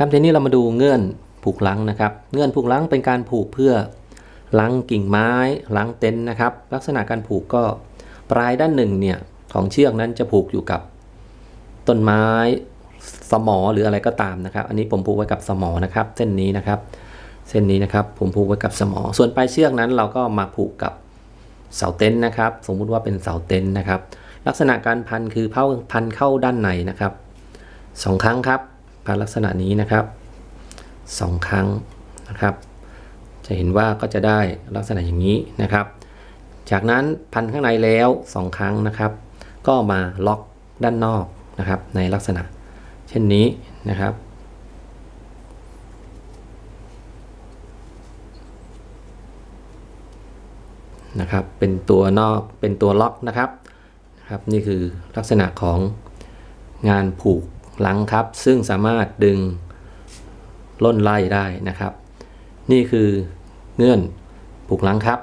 ครับทีนี้เรามาดูเงื่อนผูกลังนะครับ เงื่อนผูกลังเป็นการผูกเพื่อลังกิ่งไม้ลังเต็นนะครับ ลักษณะการผูกก็ปลายด้านหนึ่งเนี่ยของเชือกนั้นจะผูกอยู่กับต้นไม้สมอหรืออะไรก็ตามนะครับ อันนี้ผมผูกไว้กับสมอนะครับ เส้นนี้นะครับ เส้นนี้นะครับผมผูกไว้กับสมอ ส่วนปลายเชือกนั้นเราก็มาผูกกับเสาเต็นนะครับ สมมุติว่าเป็นเสาเต็นนะครับ ลักษณะการพันคือเพ้าพันเข้าด้านในนะครับสองครั้งครับ พันลักษณะนี้นะครับสองครั้งนะครับ จะเห็นว่าก็จะได้ลักษณะอย่างนี้นะครับ จากนั้นพันข้างในแล้วสองครั้งนะครับ ก็มาล็อกด้านนอกนะครับในลักษณะ เช่นนี้นะครับนะครับ เป็นตัวนอก เป็นตัวล็อกนะครับนะครับ นี่คือลักษณะของงานผูก หลังครับซึ่งสามารถดึงล่นไล่ได้นะครับ นี่คือเงื่อนผูกหลังครับ